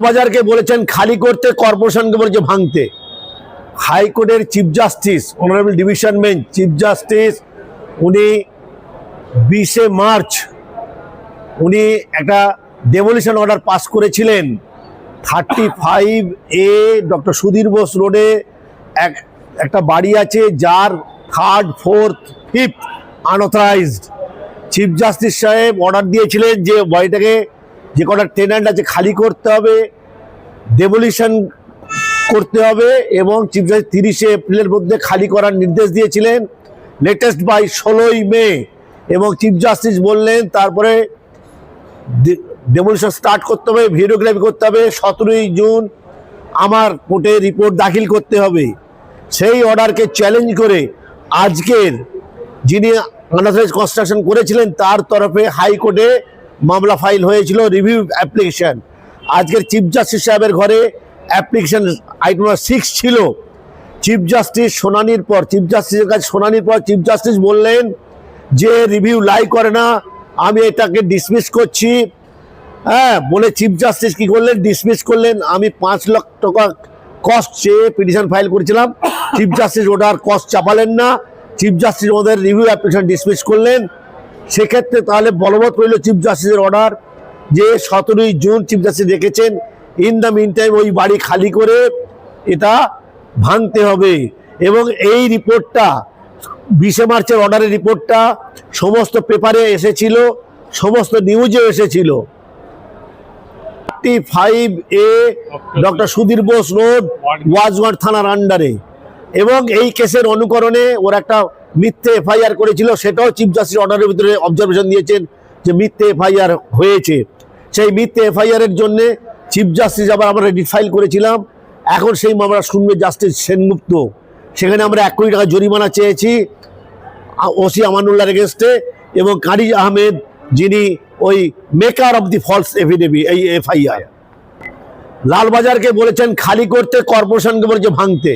বাজারকে বলেছেন খালি করতে কর্পোরেশনকে বলেছে ভাঙতে। হাইকোর্টের chief justice honourable division bench chief justice উনি বিশে মার্চ, উনি একটা ডেমোলিশন অর্ডার পাস করেছিলেন। Thirty five A doctor Sudhir Bose রোডে এক, একটা বাড়ি আছে যার third fourth fifth unauthorised chief justice সাহেব অর্ডার দিয়েছিলেন যে বাড়িটাকে যে কটা টেন্যান্ট আছে খালি করতে হবে ডেমোলিশন করতে হবে এবং চিফ জাস্টিস তিরিশে এপ্রিলের মধ্যে খালি করার নির্দেশ দিয়েছিলেন। লেটেস্ট বাই ষোলোই মে এবং চিফ জাস্টিস বললেন, তারপরে ডেমোলিশন স্টার্ট করতে হবে ভিডিওগ্রাফি করতে হবে, সতেরোই জুন আমার কোর্টে রিপোর্ট দাখিল করতে হবে। সেই অর্ডারকে চ্যালেঞ্জ করে আজকের যিনি আনাথরাইজ কনস্ট্রাকশন করেছিলেন, তার তরফে হাইকোর্টে মামলা ফাইল হয়েছিল রিভিউ অ্যাপ্লিকেশন আজকের চিফ জাস্টিস সাহেবের ঘরে অ্যাপ্লিকেশন আইটেম নাম্বার সিক্স ছিল। চিফ জাস্টিস শুনানির পর চিফ জাস্টিসের কাছে শুনানির পর চিফ জাস্টিস বললেন যে রিভিউ লাই করে না, আমি এটাকে ডিসমিস করছি। হ্যাঁ বলে চিফ জাস্টিস কি করলেন? ডিসমিস করলেন। আমি পাঁচ লক্ষ টাকা কস্ট চেয়ে পিটিশন ফাইল করেছিলাম। চিফ জাস্টিস ওটার কস্ট চাপালেন না। চিফ জাস্টিস ওদের রিভিউ অ্যাপ্লিকেশন ডিসমিস করলেন। সেক্ষেত্রে তাহলে বলবৎ রইল চিফ জাস্টিসের অর্ডার যে সতেরোই জুন চিফ জাস্টিস রেখেছেন ইন দ্য মিন টাইম ওই বাড়ি খালি করে এটা ভাঙতে হবে। এবং এই রিপোর্টটা বিশে মার্চের অর্ডারের রিপোর্টটা সমস্ত পেপারে এসেছিল সমস্ত নিউজে এসেছিল। Five A doctor Sudhir Bose road ওয়াজওয়ার থানার আন্ডারে এবং এই কেসের অনুকরণে ওরা একটা মিথ্যে এফআইআর করেছিল, সেটাও চিফ জাস্টিস অর্ডারের ভিতরে অবজারভেশন দিয়েছেন যে মিথ্যে এফআইআর হয়েছে। সেই মিথ্যে এফআইআর এর জন্য চিফ জাস্টিস আবার আমরা রিফাইল করেছিলাম। এখন সেই মামলা শুনবে জাস্টিস সেনগুপ্ত। সেখানে আমরা এক কোটি টাকা জরিমানা চেয়েছি ওসি আমানুল্লাহর এগেনস্টে এবং কারি আহমেদ যিনি ওই maker of the false affidavit এই এফআইআর লালবাজারকে বলেছেন, খালি করতে কর্পোরেশনকে বলেছে ভাঙতে।